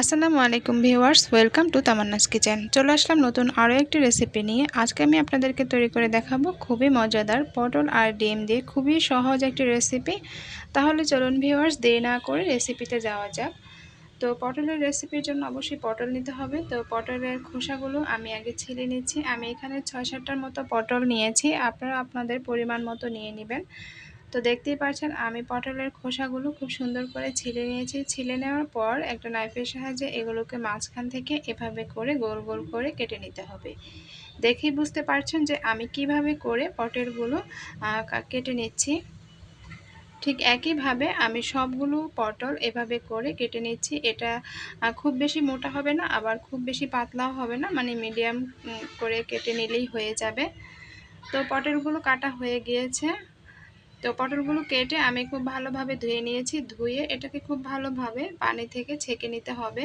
আসসালামু আলাইকুম viewers, welcome to Tamanna's kitchen. চলে আসলাম নতুন আরও একটি রেসিপি নিয়ে। আজকে আমি আপনাদেরকে তৈরি করে দেখাবো খুবই মজাদার পটল আর ডিম দিয়ে খুবই সহজ একটি রেসিপি। তাহলে চলুন ভিউয়ার্স, দেরি না করে রেসিপিতে যাওয়া যাক। তো পটলের রেসিপির জন্য অবশ্যই পটল নিতে হবে। তো পটলের খোসাগুলো আমি আগে ছিলে নিচ্ছি। আমি এখানে ছয় সাতটার মতো পটল নিয়েছি। আপনারা আপনাদের পরিমাণ মতো নিয়ে নেবেন। তো দেখতেই পাচ্ছেন আমি পটলের খোসাগুলো খুব সুন্দর করে ছিলে নিয়েছি। ছিলে নেওয়ার পর একটা নাইফের সাহায্যে এগুলোকে মাঝখান থেকে এভাবে করে গোল গোল করে কেটে নিতে হবে। দেখেই বুঝতে পারছেন যে আমি কীভাবে করে পটলগুলো কেটে নিচ্ছি। ঠিক একইভাবে আমি সবগুলো পটল এভাবে করে কেটে নিচ্ছি। এটা খুব বেশি মোটা হবে না, আবার খুব বেশি পাতলাও হবে না মানে মিডিয়াম করে কেটে নিলেই হয়ে যাবে। তো পটলগুলো কাটা হয়ে গিয়েছে। তো পটলগুলো কেটে আমি খুব ভালোভাবে ধুয়ে নিয়েছি। ধুয়ে এটাকে খুব ভালোভাবে পানি থেকে ছেঁকে নিতে হবে।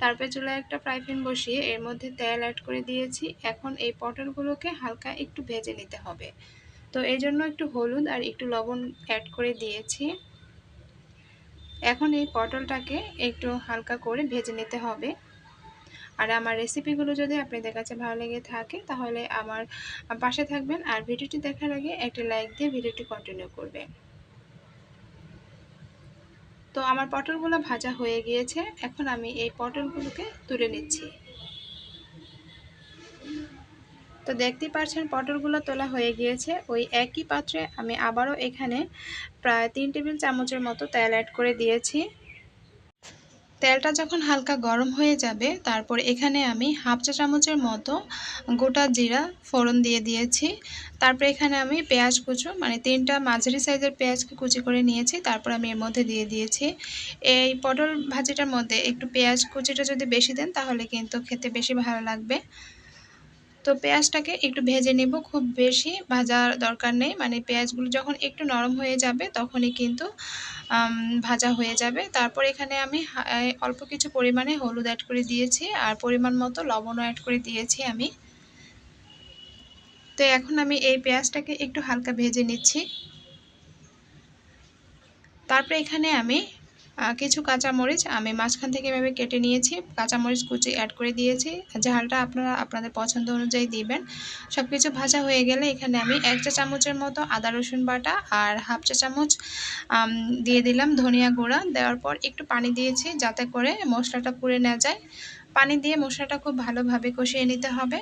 তারপরে চুলায় একটা ফ্রাই প্যান বসিয়ে এর মধ্যে তেল অ্যাড করে দিয়েছি। এখন এই পটলগুলোকে হালকা একটু ভেজে নিতে হবে। তো এই জন্য একটু হলুদ আর একটু লবণ অ্যাড করে দিয়েছি। এখন এই পটলটাকে একটু হালকা করে ভেজে নিতে হবে। আর আমার রেসিপিগুলো যদি আপনাদের কাছে ভালো লেগে থাকে, তাহলে আমার পাশে থাকবেন আর ভিডিওটি দেখার আগে একটি লাইক দিয়ে ভিডিওটি কন্টিনিউ করবেন। তো আমার পটলগুলো ভাজা হয়ে গিয়েছে, এখন আমি এই পটলগুলোকে তুলে নিচ্ছি। তো দেখতে পাচ্ছেন পটলগুলো তোলা হয়ে গিয়েছে, ওই একই পাত্রে আমি আবারও এখানে প্রায় তিন টেবিল চামচের মতো তেল অ্যাড করে দিয়েছি। তেলটা যখন হালকা গরম হয়ে যাবে, তারপর এখানে আমি হাফ চা চামচের মতো গোটা জিরা ফোড়ন দিয়ে দিয়েছি। তারপর এখানে আমি পেঁয়াজ কুচো মানে তিনটা মাঝারি সাইজের পেঁয়াজকে কুচি করে নিয়েছি, তারপর আমি এর মধ্যে দিয়ে দিয়েছি। এই পটল ভাজিটার মধ্যে একটু পেঁয়াজ কুচিটা যদি বেশি দেন, তাহলে কিন্তু খেতে বেশি ভালো লাগবে। তো পেঁয়াজটাকে একটু ভেজে নেব, খুব বেশি ভাজার দরকার নেই। মানে পেঁয়াজগুলো যখন একটু নরম হয়ে যাবে, তখনই কিন্তু ভাজা হয়ে যাবে। তারপর এখানে আমি অল্প কিছু পরিমাণে হলুদ অ্যাড করে দিয়েছি আর পরিমাণ মতো লবণও অ্যাড করে দিয়েছি আমি। তো এখন আমি এই পেঁয়াজটাকে একটু হালকা ভেজে নিচ্ছি। তারপরে এখানে আমি কিছু কাঁচামরিচ আমি মাঝখান থেকে এভাবে কেটে নিয়েছি। কাঁচামরিচ কুচি অ্যাড করে দিয়েছি। ঝালটা আপনারা আপনাদের পছন্দ অনুযায়ী দিবেন। সব কিছু ভাজা হয়ে গেলে এখানে আমি এক চা চামচের মতো আদা, রসুন বাটা আর হাফ চা চামচ দিয়ে দিলাম ধনিয়া গুঁড়া। দেওয়ার পর একটু পানি দিয়েছি যাতে করে মশলাটা পুড়ে না যায়। পানি দিয়ে মশলাটা খুব ভালোভাবে কষিয়ে নিতে হবে।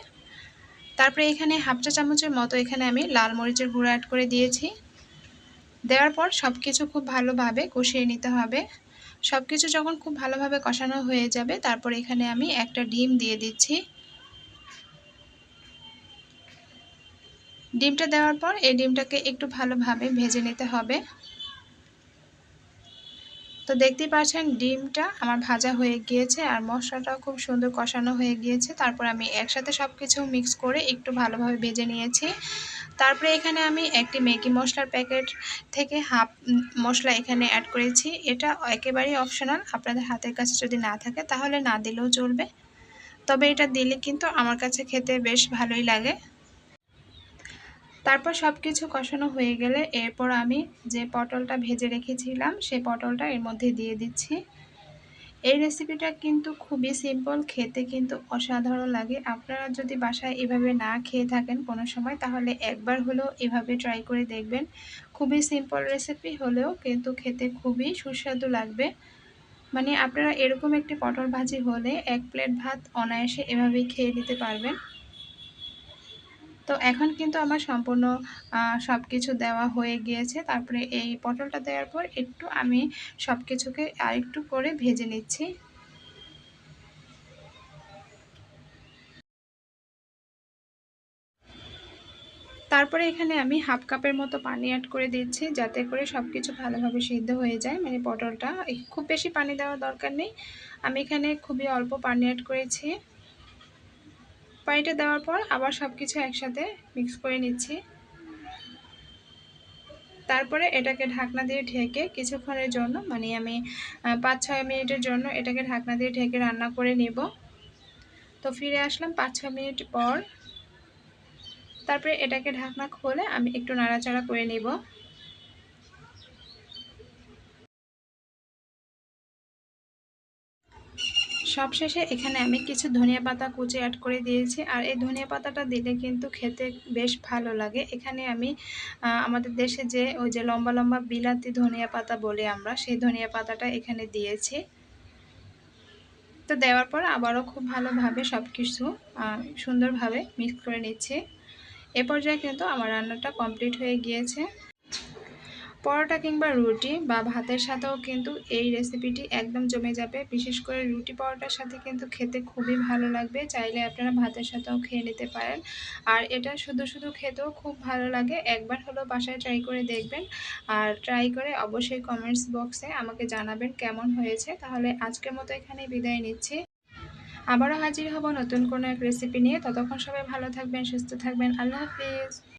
তারপরে এখানে হাফ চা চামচের মতো এখানে আমি লাল মরিচের গুঁড়ো অ্যাড করে দিয়েছি। দেওয়ার পর সব কিছু খুব ভালোভাবে কষিয়ে নিতে হবে। সব কিছু যখন খুব ভালোভাবে কষানো হয়ে যাবে, তারপর এখানে আমি একটা ডিম দিয়ে দিচ্ছি। ডিমটা দেওয়ার পর এই ডিমটাকে একটু ভালোভাবে ভেজে নিতে হবে। তো দেখতেই পাচ্ছেন, ডিমটা আমার ভাজা হয়ে গিয়েছে আর মশলাটাও খুব সুন্দর কষানো হয়ে গিয়েছে। তারপর আমি একসাথে সব কিছু মিক্স করে একটু ভালোভাবে ভেজে নিয়েছি। তারপরে এখানে আমি একটি ম্যাগি মশলার প্যাকেট থেকে হাফ মশলা এখানে অ্যাড করেছি। এটা একেবারেই অপশনাল, আপনাদের হাতের কাছে যদি না থাকে তাহলে না দিলেও চলবে। তবে এটা দিলে কিন্তু আমার কাছে খেতে বেশ ভালোই লাগে। তারপর সব কিছু কষানো হয়ে গেলে এরপর আমি যে পটলটা ভেজে রেখেছিলাম সেই পটলটা এর মধ্যে দিয়ে দিচ্ছি। এই রেসিপিটা কিন্তু খুবই সিম্পল খেতে কিন্তু অসাধারণ লাগে। আপনারা যদি বাসায় এভাবে না খেয়ে থাকেন কোনো সময়, তাহলে একবার হলেও এভাবে ট্রাই করে দেখবেন। খুবই সিম্পল রেসিপি হলেও কিন্তু খেতে খুবই সুস্বাদু লাগবে। মানে আপনারা এরকম একটি পটল ভাজি হলে এক প্লেট ভাত অনায়াসে এভাবেই খেয়ে নিতে পারবেন। তো এখন কিন্তু আমার সম্পূর্ণ সব কিছু দেওয়া হয়ে গিয়েছে। তারপরে এই পটলটা দেওয়ার পর একটু আমি সব কিছুকে আরেকটু করে ভেজে নিচ্ছি। তারপরে এখানে আমি হাফ কাপের মতো পানি অ্যাড করে দিচ্ছি, যাতে করে সব কিছু ভালোভাবে সিদ্ধ হয়ে যায়। মানে পটলটা খুব বেশি পানি দেওয়ার দরকার নেই। আমি এখানে খুবই অল্প পানি অ্যাড করেছি। পানিটা দেওয়ার পর আবার সব কিছু একসাথে মিক্স করে নিচ্ছি। তারপরে এটাকে ঢাকনা দিয়ে ঢেকে কিছুক্ষণের জন্য মানে আমি পাঁচ ছয় মিনিটের জন্য এটাকে ঢাকনা দিয়ে ঢেকে রান্না করে নেব। তো ফিরে আসলাম পাঁচ ছয় মিনিট পর। তারপরে এটাকে ঢাকনা খোলে আমি একটু নাড়াচাড়া করে নেব। সবশেষে এখানে আমি কিছু ধনিয়া পাতা কুচি অ্যাড করে দিয়েছি। আর এই ধনিয়া পাতাটা দিলে কিন্তু খেতে বেশ ভালো লাগে। এখানে আমি আমাদের দেশে যে, ওই যে লম্বা লম্বা বিলাতি ধনিয়া পাতা বলি আমরা, সেই ধনিয়া পাতাটা এখানে দিয়েছি। তো দেওয়ার পর আবারও খুব ভালোভাবে সব কিছু সুন্দরভাবে মিক্স করে নিচ্ছি। এ পর্যায়ে কিন্তু আমার রান্নাটা কমপ্লিট হয়ে গিয়েছে। পরোটা কিংবা রুটি বা ভাতের সাথেও কিন্তু এই রেসিপিটি একদম জমে যাবে। বিশেষ করে রুটি পরোটার সাথে কিন্তু খেতে খুবই ভালো লাগবে। চাইলে আপনারা ভাতের সাথেও খেয়ে নিতে পারেন। আর এটা শুধু শুধু খেতেও খুব ভালো লাগে। একবার হলো বাসায় ট্রাই করে দেখবেন। আর ট্রাই করে অবশ্যই কমেন্টস বক্সে আমাকে জানাবেন কেমন হয়েছে। তাহলে আজকের মতো এখানেই বিদায় নিচ্ছি। আবারও হাজির হব নতুন কোনো এক রেসিপি নিয়ে। ততক্ষণ সবাই ভালো থাকবেন, সুস্থ থাকবেন। আল্লাহ হাফিজ।